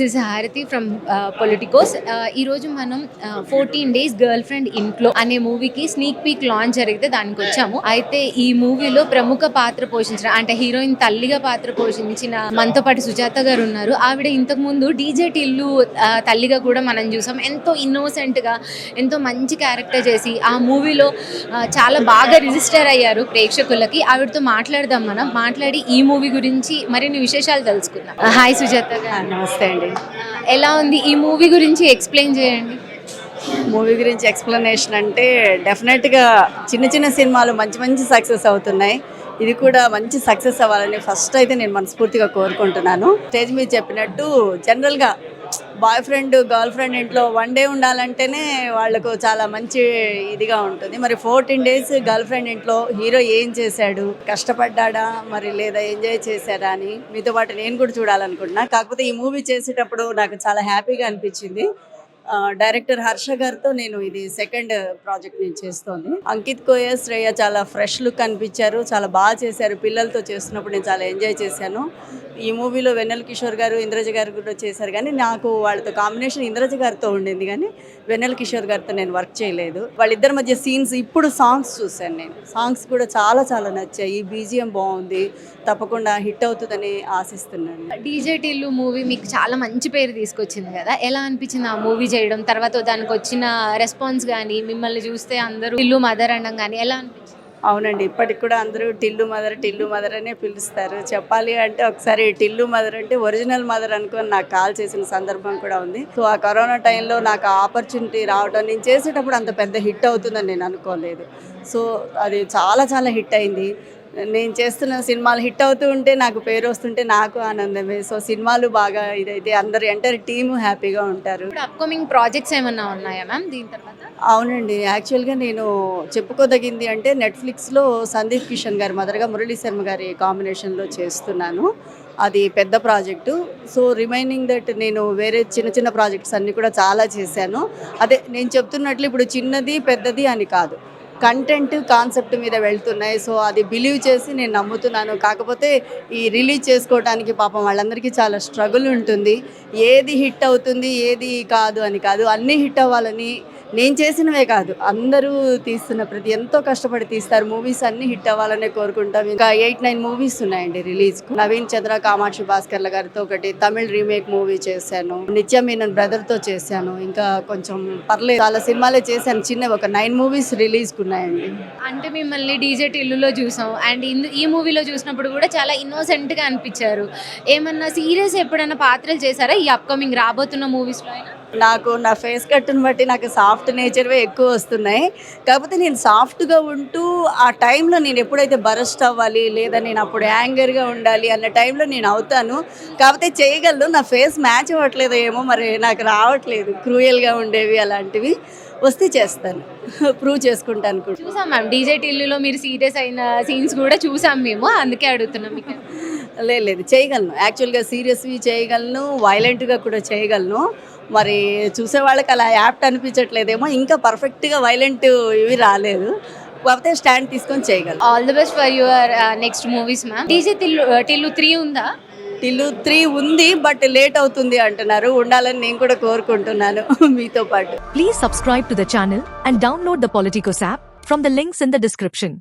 This is Harathi from politicos ఈరోజు మనం fourteen days girl friend ఇంట్లో అనే మూవీకి స్నీక్ పీక్ లాంచ్ జరిగితే దానికి వచ్చాము. అయితే ఈ మూవీలో ప్రముఖ పాత్ర పోషించిన అంటే హీరోయిన్ తల్లిగా పాత్ర పోషించిన మనతో పాటు సుజాత గారు ఉన్నారు. ఆవిడ ఇంతకు ముందు డీజే టిల్లు uh, తల్లిగా కూడా మనం చూసాం. ఎంతో ఇన్నోసెంట్గా గా ఎంతో మంచి క్యారెక్టర్ చేసి ఆ మూవీలో uh, చాలా బాగా రిజిస్టర్ అయ్యారు ప్రేక్షకులకి. ఆవిడతో మాట్లాడదాం మనం. మాట్లాడి ఈ మూవీ గురించి మరిన్ని విశేషాలు తెలుసుకుందాం. Uh, హాయ్ సుజాత గారు. నమస్తే అండి. ఎలా ఉంది? ఈ మూవీ గురించి ఎక్స్ప్లెయిన్ చేయండి. మూవీ గురించి ఎక్స్ప్లెనేషన్ అంటే డెఫినెట్గా చిన్న చిన్న సినిమాలు మంచి మంచి సక్సెస్ అవుతున్నాయి. ఇది కూడా మంచి సక్సెస్ అవ్వాలని ఫస్ట్ అయితే నేను మనస్ఫూర్తిగా కోరుకుంటున్నాను. స్టేజ్ మీద చెప్పినట్టు జనరల్గా బాయ్ ఫ్రెండ్ గర్ల్ ఫ్రెండ్ ఇంట్లో వన్ డే ఉండాలంటేనే వాళ్ళకు చాలా మంచి ఇదిగా ఉంటుంది. మరి ఫోర్టీన్ డేస్ గర్ల్ ఫ్రెండ్ ఇంట్లో హీరో ఏం చేశాడు కష్టపడ్డాడా మరి లేదా ఎంజాయ్ చేశాడా అని మీతో పాటు నేను కూడా చూడాలనుకుంటున్నా. కాకపోతే ఈ మూవీ చేసేటప్పుడు నాకు చాలా హ్యాపీగా అనిపించింది. డైరెక్టర్ హర్ష గారితో నేను ఇది సెకండ్ ప్రాజెక్ట్ నేను చేస్తోంది. అంకిత్ కోయ శ్రేయ చాలా ఫ్రెష్ లుక్ అనిపించారు చాలా బాగా చేశారు. పిల్లలతో చేస్తున్నప్పుడు నేను చాలా ఎంజాయ్ చేశాను. ఈ మూవీలో వెన్నెల కిషోర్ గారు ఇంద్రజ గారు కూడా చేశారు కానీ నాకు వాళ్ళతో కాంబినేషన్ ఇంద్రజ గారితో ఉండింది కానీ వెన్నెల కిషోర్ గారితో నేను వర్క్ చేయలేదు. వాళ్ళిద్దరి మధ్య సీన్స్ ఇప్పుడు సాంగ్స్ చూశాను నేను. సాంగ్స్ కూడా చాలా చాలా నచ్చాయి. బీజిఎం బాగుంది తప్పకుండా హిట్ అవుతుందని ఆశిస్తున్నాను. డీజే టిల్లు మూవీ మీకు చాలా మంచి పేరు తీసుకొచ్చింది కదా? ఎలా అనిపించింది ఆ మూవీ చేయడం తర్వాత దానికి వచ్చిన రెస్పాన్స్ కానీ మిమ్మల్ని చూస్తే అందరూ టిల్లు మదర్ అనడం కానీ ఎలా అనిపించింది? అవునండి. ఇప్పటికి కూడా అందరూ టిల్లు మదర్ టిల్లు మదర్ అనే పిలుస్తారు. చెప్పాలి అంటే ఒకసారి టిల్లు మదర్ అంటే ఒరిజినల్ మదర్ అనుకొని నాకు కాల్ చేసిన సందర్భం కూడా ఉంది. సో ఆ కరోనా టైంలో నాకు ఆపర్చునిటీ రావడం నేను చేసేటప్పుడు అంత పెద్ద హిట్ అవుతుందని నేను అనుకోలేదు. సో అది చాలా చాలా హిట్ అయింది. నేను చేస్తున్న సినిమాలు హిట్ అవుతూ ఉంటే నాకు పేరు వస్తుంటే నాకు ఆనందమే. సో సినిమాలు బాగా ఇదైతే అందరు ఎంటర్ టీము హ్యాపీగా ఉంటారు. అప్కమింగ్ ప్రాజెక్ట్స్ ఏమన్నా ఉన్నాయా మ్యామ్ దీని తర్వాత? అవునండి. యాక్చువల్గా నేను చెప్పుకోదగింది అంటే నెట్ఫ్లిక్స్లో సందీప్ కిషన్ గారి మదర్గా మురళీ శర్మ గారి కాంబినేషన్లో చేస్తున్నాను. అది పెద్ద ప్రాజెక్టు. సో రిమైనింగ్ దట్ నేను వేరే చిన్న చిన్న ప్రాజెక్ట్స్ అన్నీ కూడా చాలా చేశాను. అదే నేను చెప్తున్నట్లు ఇప్పుడు చిన్నది పెద్దది అని కాదు. కంటెంట్ కాన్సెప్ట్ మీద వెళ్తున్నాయి. సో అది బిలీవ్ చేసి నేను నమ్ముతున్నాను. కాకపోతే ఈ రిలీజ్ చేసుకోవడానికి పాపం వాళ్ళందరికీ చాలా స్ట్రగుల్ ఉంటుంది. ఏది హిట్ అవుతుంది ఏది కాదు అని కాదు. అన్నీ హిట్ అవ్వాలని నేను చేసినవే కాదు. అందరూ తీస్తున్న ప్రతి ఎంతో కష్టపడి తీస్తారు. మూవీస్ అన్ని హిట్ అవ్వాలనే కోరుకుంటాం. ఇంకా ఎయిట్ నైన్ మూవీస్ ఉన్నాయండి రిలీజ్ నవీన్ చంద్ర కామాక్షి భాస్కర్ల గారితో ఒకటి తమిళ్ రీమేక్ మూవీ చేశాను. నిత్య మీనన్ బ్రదర్తో చేశాను. ఇంకా కొంచెం పర్లేదు. చాలా సినిమాలే చేశాను. చిన్న ఒక నైన్ మూవీస్ రిలీజ్ ఉన్నాయండి. అంటే మిమ్మల్ని డీజే టిల్లులో చూసాం అండ్ ఇందు ఈ మూవీలో చూసినప్పుడు కూడా చాలా ఇన్నోసెంట్గా అనిపించారు. ఏమన్నా సీరియస్ ఎప్పుడైనా పాత్రలు చేశారా? ఈ అప్కమింగ్ రాబోతున్న మూవీస్లో అయినా? నాకు నా ఫేస్ కట్ని బట్టి నాకు సాఫ్ట్ నేచర్వే ఎక్కువ వస్తున్నాయి. కాకపోతే నేను సాఫ్ట్గా ఉంటూ ఆ టైంలో నేను ఎప్పుడైతే బరస్ట్ అవ్వాలి లేదా నేను అప్పుడు యాంగర్గా ఉండాలి అన్న టైంలో నేను అవుతాను. కాకపోతే చేయగలను నా ఫేస్ మ్యాచ్ అవ్వట్లేదు ఏమో మరి నాకు రావట్లేదు. క్రూయల్గా ఉండేవి అలాంటివి వస్తే చేస్తాను. ప్రూవ్ చేసుకుంటాను కూడా చూసాం మ్యామ్ డీజే టిల్లులో మీరు సీరియస్ అయిన సీన్స్ కూడా చూసాం మేము అందుకే అడుగుతున్నాం మీకు. లేదు లేదు చేయగలను. యాక్చువల్గా సీరియస్వి చేయగలను వైలెంట్గా కూడా చేయగలను. మరి చూసే వాళ్ళకి అలా యాప్ట్ అనిపించట్లేదేమో ఇంకా పర్ఫెక్ట్గా వైలెంట్ ఇవి రాలేదు. కాకపోతే స్టాండ్ తీసుకొని చేయగలను. All the best for your next movies ma'am DJ Tillu Tillu three ఉందా? టిల్లు త్రీ ఉంది బట్ లేట్ అవుతుంది అంటున్నారు. ఉండాలని నేను కూడా కోరుకుంటున్నాను మీతో పాటు. Please subscribe to the channel and download the Politicos app from the links in the description.